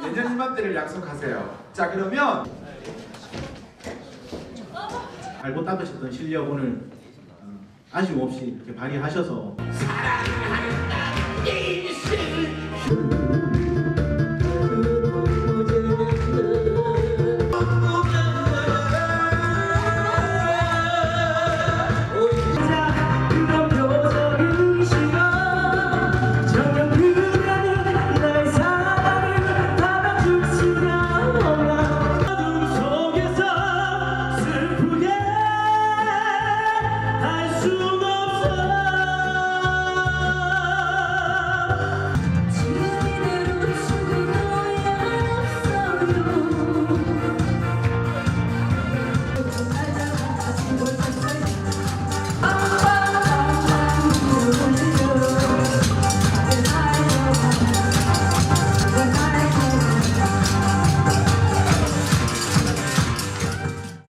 내년 이맘때를 약속하세요. 자 그러면 알고 닦으셨던 실력 오늘 어, 아쉬움 없이 이렇게 발휘하셔서 you.